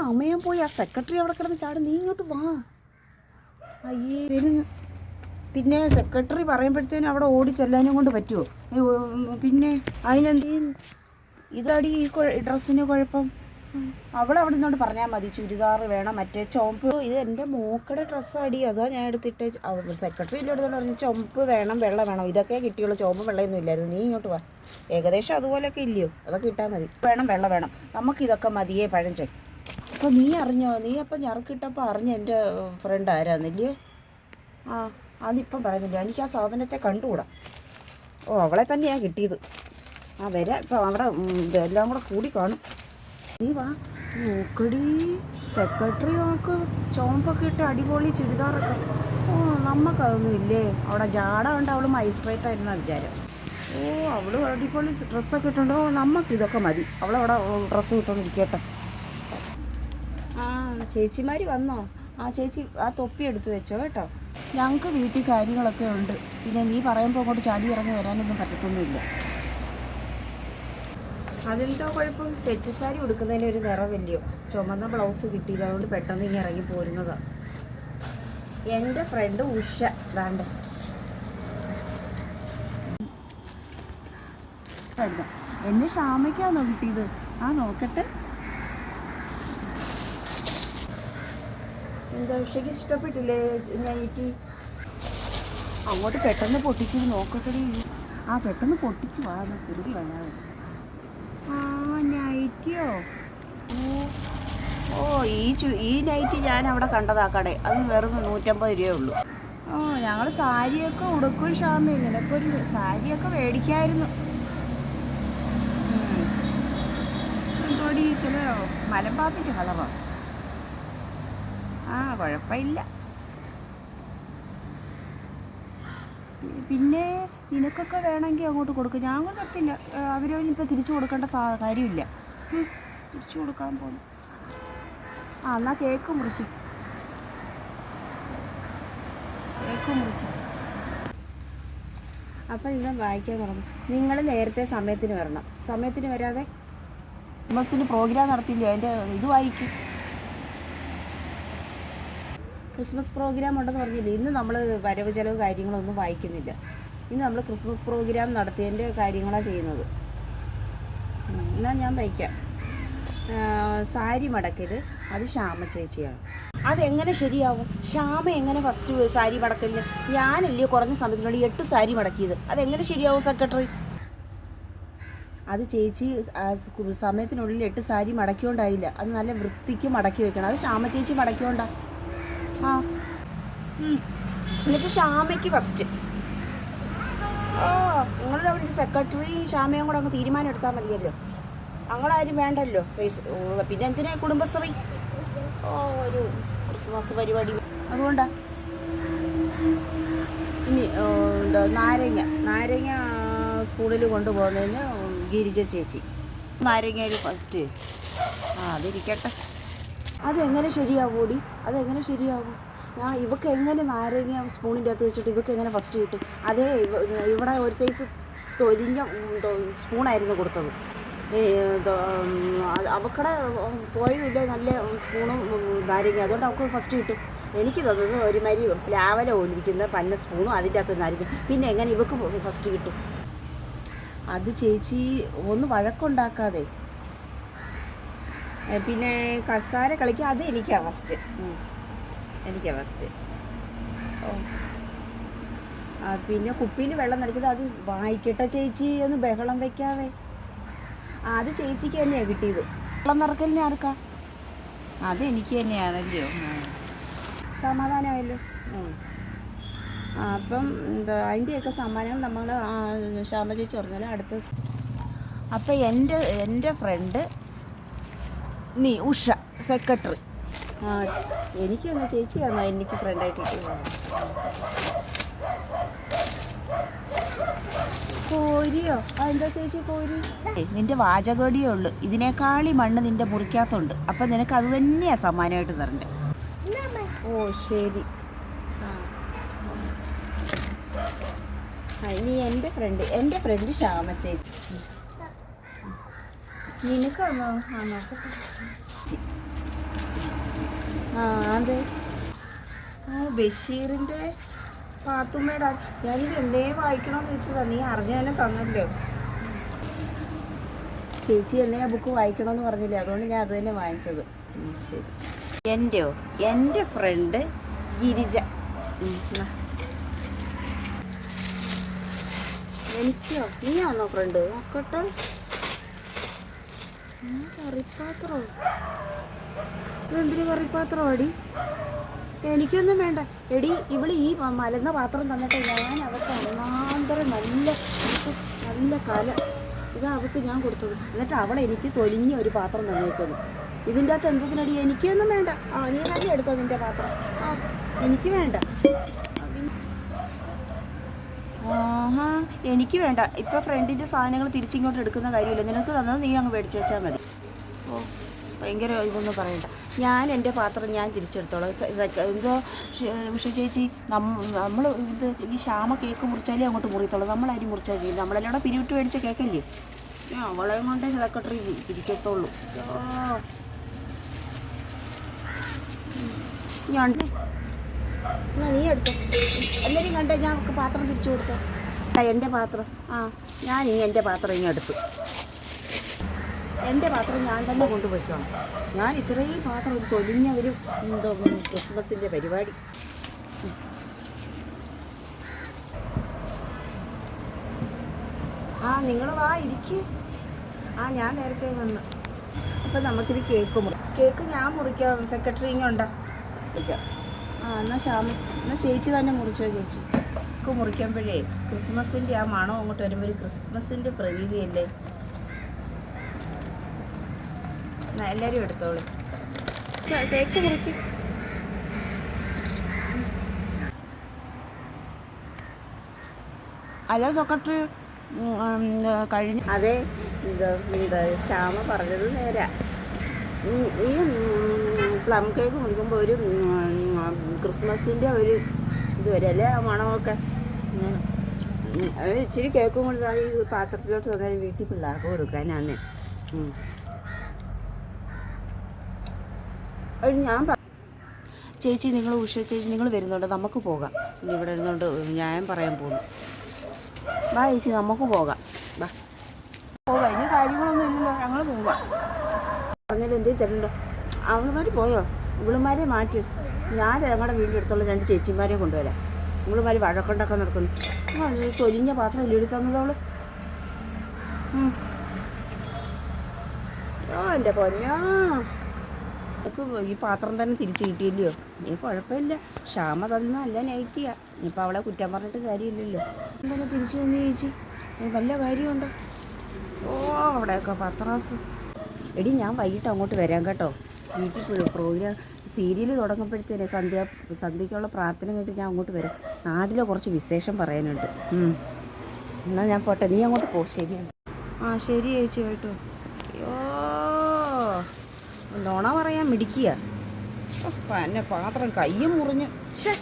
സമയം പോയി. ആ സെക്രട്ടറി അവിടെ കിടന്ന് ചാടും. നീ ഇങ്ങോട്ട് വാ. അയ്യേ വരുന്നു. പിന്നെ സെക്രട്ടറി പറയുമ്പോഴത്തേനും അവിടെ ഓടി ചെല്ലാനും കൊണ്ട് പറ്റുമോ പിന്നെ അതിനെന്ത് ഇതടി ഈ ഡ്രസ്സിന് കുഴപ്പം. അവൾ അവിടെ നിന്നോട് പറഞ്ഞാൽ മതി ചുരിദാർ വേണം മറ്റേ ചുവപ്പ്. ഇത് എന്റെ മൂക്കടെ ഡ്രസ്സാടി. അതാ ഞാൻ എടുത്തിട്ട്. സെക്രട്ടറി എടുത്തോണ്ട് പറഞ്ഞു ചുവപ്പ് വേണം വെള്ളം വേണം. ഇതൊക്കെ കിട്ടിയുള്ളൂ. ചുവപ്പ് വെള്ളമൊന്നും ഇല്ലായിരുന്നു. നീ ഇങ്ങോട്ട് വാ. ഏകദേശം അതുപോലെയൊക്കെ ഇല്ലയോ? അതൊക്കെ കിട്ടാൻ മതി. വേണം വെള്ളം വേണം. നമുക്കിതൊക്കെ മതിയേ പഴഞ്ചെ അപ്പോൾ നീ അറിഞ്ഞോ? നീ അപ്പം ഞറുക്കിട്ടപ്പോൾ അറിഞ്ഞ എന്റെ ഫ്രണ്ട് ആരാന്നില്ലയോ ആ അതിപ്പം പറയുന്നില്ല. എനിക്ക് ആ സാധനത്തെ കണ്ടുകൂടാ. ഓ അവളെ തന്നെയാണ് കിട്ടിയത്. ആ വരാം. ഇപ്പം അവിടെ എല്ലാം കൂടെ കൂടി കാണും. നീ വാ. നോക്കടി സെക്രട്ടറി നമുക്ക് ചോമ്പൊക്കെ ഇട്ട് അടിപൊളി ചുരിദാറൊക്കെ. ഓ നമുക്കതൊന്നും ഇല്ലേ? അവിടെ ജാട ഉണ്ട് അവൾ മജിസ്ട്രേറ്റ് ആയിരുന്ന വിചാരം. ഓ അവൾ അടിപൊളി ഡ്രസ്സൊക്കെ ഇട്ടുണ്ട്. ഓ ഇതൊക്കെ മതി. അവളവിടെ ഡ്രസ്സ് കിട്ടുന്നിരിക്കട്ടെ ചേച്ചിമാർ വന്നോ? ആ ചേച്ചി ആ തൊപ്പി എടുത്തു വെച്ചോ കേട്ടോ. ഞങ്ങൾക്ക് വീട്ടിൽ കാര്യങ്ങളൊക്കെ ഉണ്ട്. പിന്നെ നീ പറയുമ്പോൾ അങ്ങോട്ട് ചാടി ഇറങ്ങി വരാനൊന്നും പറ്റത്തൊന്നുമില്ല. അതെന്തോ കുഴപ്പം? സെറ്റ് സാരി ഉടുക്കുന്നതിന് ഒരു നിറവില്ലയോ ചുമന്ന ബ്ലൗസ് കിട്ടിയില്ല. അതുകൊണ്ട് പെട്ടെന്ന് ഇങ്ങനെ ഇറങ്ങി പോരുന്നതാണ് എന്റെ ഫ്രണ്ട് ഉഷ. ദാണ്ട്. ഫ്രണ്ട് എന്നെ ക്ഷാമയ്ക്കാണോ കിട്ടിയത്? ആ നോക്കട്ടെ. എന്താ ഉഷയ്ക്ക് ഇഷ്ടപ്പെട്ടില്ലേ നൈറ്റി? അങ്ങോട്ട് പെട്ടെന്ന് പൊട്ടിച്ച് നോക്കട്ടെ ആ പെട്ടെന്ന് പൊട്ടിച്ചു വാ കുരുതി കാണാതെ ആ നൈറ്റിയോ? ഓ ഈ ചു ഈ നൈറ്റ് ഞാൻ അവിടെ കണ്ടതാ കട. അത് വെറും നൂറ്റമ്പത് രൂപയേ ഉള്ളൂ. ഓ ഞങ്ങൾ സാരിയൊക്കെ ഉടുക്കും ഷാമി. നിനക്കൊരു സാരിയൊക്കെ മേടിക്കായിരുന്നു. എന്തോടി ചില മലമ്പാപ്പിന്റെ കളറോ? ആ കുഴപ്പമില്ല. പിന്നെ നിനക്കൊക്കെ വേണമെങ്കിൽ അങ്ങോട്ട് കൊടുക്കും. ഞാൻ കൊണ്ട് തരത്തില്ല അവരവനിപ്പോൾ തിരിച്ചു കൊടുക്കേണ്ട കാര്യമില്ല. തിരിച്ചു കൊടുക്കാൻ പോകുന്നു ആ എന്നാൽ കേക്ക് മുറിക്കും. കേക്ക് മുറിക്കും. അപ്പം നിങ്ങൾ വായിക്കാൻ തുടങ്ങും. നിങ്ങൾ നേരത്തെ സമയത്തിന് വരണം. സമയത്തിന് വരാതെ. ബസ്സിന് പ്രോഗ്രാം നടത്തില്ല അതിന്റെ ഇത് വായിക്കും. ക്രിസ്മസ് പ്രോഗ്രാം ഉണ്ടെന്ന് പറഞ്ഞില്ല? ഇന്ന് നമ്മൾ വരവ് ചെലവ് കാര്യങ്ങളൊന്നും വായിക്കുന്നില്ല. ഇന്ന് നമ്മൾ ക്രിസ്മസ് പ്രോഗ്രാം നടത്തിയതിന്റെ കാര്യങ്ങളാണ് ചെയ്യുന്നത്. എന്നാൽ ഞാൻ വായിക്കാം. സാരി മടക്കൽ അത് ശ്യാമ ചേച്ചിയാണ്. അതെങ്ങനെ ശരിയാവും? ശ്യാമ എങ്ങനെ ഫസ്റ്റ് സാരി മടക്കലിന്? ഞാനല്ലേ കുറഞ്ഞ സമയത്തിനുള്ളിൽ എട്ട് സാരി മടക്കിയത്. അതെങ്ങനെ ശരിയാവും സെക്രട്ടറി അത് ചേച്ചി സമയത്തിനുള്ളിൽ എട്ട് സാരി മടക്കിയോണ്ടായില്ല. അത് നല്ല വൃത്തിക്ക് മടക്കി വെക്കണം. അത് ശ്യാമ ചേച്ചി മടക്കിയോണ്ടാ. എന്നിട്ട് ഷാമയ്ക്ക് ഫസ്റ്റ് ഓ നിങ്ങളുടെ അവിടെ സെക്രട്ടറിയും ഷാമയും കൂടെ അങ്ങ് തീരുമാനം എടുത്താൽ മതിയല്ലോ. ഞങ്ങളാരും വേണ്ടല്ലോ. സൈസ് പിന്നെ എന്തിനാ കുടുംബശ്രീ? ഓ ഒരു ക്രിസ്മസ് പരിപാടി. അതുകൊണ്ടാ. ഇനി എന്താ നാരങ്ങ. നാരങ്ങ സ്കൂളിൽ കൊണ്ടുപോകുന്നതിന് ഗിരിജ ചേച്ചി. നാരങ്ങയിൽ ഫസ്റ്റ് ആ അതിരിക്കട്ടെ. അതെങ്ങനെ ശരിയാവൂടി? അതെങ്ങനെ ശരിയാവും? ഞാൻ ഇവക്ക് എങ്ങനെ നാരങ്ങ സ്പൂണിന്റെ അകത്ത് വെച്ചിട്ട് ഇവക്ക് എങ്ങനെ ഫസ്റ്റ് കിട്ടും അതേ ഇവിടെ ഒരു സൈസ് തൊലിഞ്ഞ സ്പൂണായിരുന്നു കൊടുത്തത്. അവക്കടെ പോയതില്ല നല്ല സ്പൂണും നാരങ്ങ. അതുകൊണ്ട് അവൾക്ക് ഫസ്റ്റ് കിട്ടും എനിക്ക് തന്നത് ഒരുമാതിരി പ്ലാവല പോലിരിക്കുന്ന പന്ന സ്പൂണും അതിന്റെ അകത്ത് നാരങ്ങ. പിന്നെ എങ്ങനെ ഇവക്ക് ഫസ്റ്റ് കിട്ടും അത് ചേച്ചി ഒന്ന് വഴക്കുണ്ടാക്കാതെ പിന്നെ കസാര കളിക്കുക അത് എനിക്കാ ഫസ്റ്റ് എനിക്കാ ഫസ്റ്റ് പിന്നെ കുപ്പിയിൽ വെള്ളം നടക്കുന്നത് അത് വായിക്കട്ടെ ചേച്ചി ഒന്ന് ബഹളം വെക്കാവേ. അത് ചേച്ചിക്ക് തന്നെയാണ് കിട്ടിയത്. വെള്ളം നിറക്കലിനെ ആർക്കാ? അത് എനിക്ക് തന്നെയാണല്ലോ. സമാധാനമായല്ലോ. അപ്പം എന്താ അതിന്റെയൊക്കെ സമ്മാനങ്ങൾ നമ്മൾ ശ്യാമ ചേച്ചി പറഞ്ഞാൽ അടുത്ത അപ്പം എന്റെ എന്റെ ഫ്രണ്ട് നീ ഉഷ സെക്രട്ടറി ആ എനിക്കൊന്ന് ചേച്ചിയാണോ എനിക്ക് ഫ്രണ്ടായിട്ട് കോരിയോ? എന്താ ചേച്ചി കോരി? നിന്റെ വാചകടിയേ ഉള്ളു. ഇതിനേക്കാളി മണ്ണ് നിന്റെ മുറിക്കകത്തുണ്ട്. അപ്പൊ നിനക്ക് അത് തന്നെയാ സമ്മാനമായിട്ട് തരണ്ടേ. ഓ ശരി. ഇനി എന്റെ ഫ്രണ്ട് എന്റെ ഫ്രണ്ട് ശ്യാമ ചേച്ചി. നിനക്കാണോ ആ നോക്കട്ടെ. ആ അതെ ഓ ബഷീറിന്റെ പാത്തുമ്മയുടെ ഞാനിത് എന്തേ വായിക്കണമെന്ന് വെച്ചതാ നീ അറിഞ്ഞ തന്നെ തന്നല്ലോ ചേച്ചി എന്നെ ആ ബുക്ക് വായിക്കണമെന്ന് പറഞ്ഞില്ലേ അതുകൊണ്ട് ഞാൻ അത് തന്നെ വാങ്ങിച്ചത് ശരി. എന്റെയോ എന്റെ ഫ്രണ്ട് ഗിരിജ. എനിക്കോ? നീയാണോ ഫ്രണ്ട്? നോക്കട്ടെ. കറിപ്പാത്രോ. ഇതെന്തിനു കറിപ്പാത്രോ അടി എനിക്കൊന്നും വേണ്ട. എടി ഇവൾ ഈ മലന്ന പാത്രം തന്നിട്ട് ഞാൻ അവൾക്ക് ഒന്നാന്തരം നല്ല നല്ല കല. ഇതാ അവൾക്ക് ഞാൻ കൊടുത്തത്. എന്നിട്ട് അവൾ എനിക്ക് തൊലിഞ്ഞ ഒരു പാത്രം തന്നേക്കുന്നു. ഇതിന്റെ അകത്ത് എന്തിനടി എനിക്കൊന്നും വേണ്ട. ആ നീ തന്നെ എടുത്തോ നിന്റെ പാത്രം? ആ എനിക്ക് വേണ്ട. ആഹാ എനിക്ക് വേണ്ട. ഇപ്പൊ ഫ്രണ്ടിന്റെ സാധനങ്ങൾ തിരിച്ചിങ്ങോട്ട് എടുക്കുന്ന കാര്യമില്ല. നിനക്ക് തന്നത് നീ അങ്ങ് മേടിച്ച് വെച്ചാൽ മതി. ഓ. ഭയങ്കര ഇതൊന്നും പറയണ്ട. ഞാൻ എന്റെ പാത്രം ഞാൻ തിരിച്ചെടുത്തോളാം. എന്തോ പക്ഷേ ചേച്ചി നമ്മൾ ഇത് ഈ ക്ഷാമ കേക്ക് മുറിച്ചാലേ അങ്ങോട്ട് മുറിയത്തുള്ളൂ. നമ്മളാരും മുറിച്ചാൽ ചെയ്യും നമ്മളെല്ലാം പിരിവിട്ട് മേടിച്ച കേക്കല്ലേ? ഞാൻ അവളെയും കൊണ്ടേ സെക്രട്ടറി തിരിക്കത്തുള്ളൂ ഞാൻ എന്നാ നീ എടുത്തു. എല്ലാവരും കണ്ടേ ഞാൻ പാത്രം തിരിച്ചു കൊടുത്തു. എന്റെ പാത്രം. ആ ഞാൻ ഈ എന്റെ പാത്രം ഇങ്ങനെ എടുത്തു. എന്റെ പാത്രം ഞാൻ തന്നെ കൊണ്ടുപോയിക്കണം ഞാൻ ഇത്രയും പാത്രം ഒരു തൊലിഞ്ഞ ഒരു എന്തോ ക്രിസ്മസിന്റെ പരിപാടി. ആ നിങ്ങൾ വാ ഇരിക്ക്. ആ ഞാൻ നേരത്തെ വന്ന്. അപ്പം നമുക്കിത് കേക്ക് മുറി കേക്ക് ഞാൻ മുറിക്കാം. സെക്രട്ടറി ഇങ്ങോട്ടാ മുറിക്കാം ആ എന്നാൽ ശ്യാമ എന്നാൽ ചേച്ചി തന്നെ മുറിച്ചോ ചേച്ചി? ഒക്കെ മുറിക്കുമ്പോഴേ ക്രിസ്മസിന്റെ ആ മണം അങ്ങോട്ട് വരുമ്പോൾ ഒരു ക്രിസ്മസിന്റെ പ്രതീതിയല്ലേ? എല്ലാരും എല്ലാവരും എടുത്തോളൂ കേക്ക് മുറിക്ക്. ഹലോ സെക്രട്ടറി കഴിഞ്ഞ? അതെ എന്താ ശ്യാമ പറഞ്ഞത് നേരാ. ഈ പ്ലം കേക്ക് മുറിക്കുമ്പോൾ ഒരു ക്രിസ്മസിന്റെ ഒരു ഇത് വരല്ലേ ആ മണമൊക്കെ. ഇച്ചിരി കേക്കും കൊണ്ട് താഴെ ഈ പാത്രത്തിലോട്ട് തന്നാലും വീട്ടിൽ പിള്ളേർക്ക് കൊടുക്കാനാന്ന്. ഞാൻ ചേച്ചി നിങ്ങൾ ഉഷ ചേച്ചി നിങ്ങൾ വരുന്നുണ്ട്. നമുക്ക് പോകാം. ഇവിടെ ഇരുന്നുകൊണ്ട് ഞാൻ പറയാൻ പോകുന്നു. വാ ചേച്ചി നമുക്ക് പോകാം. ബാ പോകാം. ഇനി കാര്യങ്ങളൊന്നും ഇല്ലല്ലോ. ഞങ്ങൾ പോകാം പറഞ്ഞാൽ എന്തേ തരണ്ട? അവളുമാർ പോയോ? ഇവളുമാരെ മാറ്റി. ഞാൻ ഞങ്ങളുടെ വീടിന്റെ അടുത്തുള്ള രണ്ട് ചേച്ചിമാരെ കൊണ്ടുവരാം. നിങ്ങൾ മാതിരി വഴക്കുണ്ടാക്കാൻ നടക്കുന്നു. തൊലിഞ്ഞ പാത്രം ഇല്ലി തന്നതവൾ ആ എന്റെ പൊന്നാ. ഈ പാത്രം തന്നെ തിരിച്ചു കിട്ടിയില്ലയോ? ഇനി കുഴപ്പമില്ല. ക്ഷാമ തന്നല്ല നൈറ്റിയാ. ഇനിയിപ്പോൾ അവളെ കുറ്റം പറഞ്ഞിട്ട് കാര്യമില്ലല്ലോ. എന്തൊക്കെ തിരിച്ചു വന്ന് ചേച്ചി? നല്ല കാര്യമുണ്ടോ. ഓ അവിടെയൊക്കെ പത്രാസ്. എടി ഞാൻ വൈകിട്ട് അങ്ങോട്ട് വരാം കേട്ടോ. വീട്ടിൽ പ്രോഗ്രാം സീരിയൽ തുടങ്ങുമ്പോഴത്തേനെ സന്ധ്യ സന്ധ്യയ്ക്കുള്ള പ്രാർത്ഥന കഴിഞ്ഞിട്ട് ഞാൻ അങ്ങോട്ട് വരാം. നാട്ടിലെ കുറച്ച് വിശേഷം പറയാനുണ്ട്. എന്നാൽ ഞാൻ പോട്ടെ. നീ അങ്ങോട്ട് പോ. ശരിയാണ്. ആ ശരി ചേച്ചി കേട്ടോ അയ്യോ. നോണ പറയാൻ മിടിക്കുക എന്നെ പാത്രം കയ്യും മുറിഞ്ഞ്. ഛേ.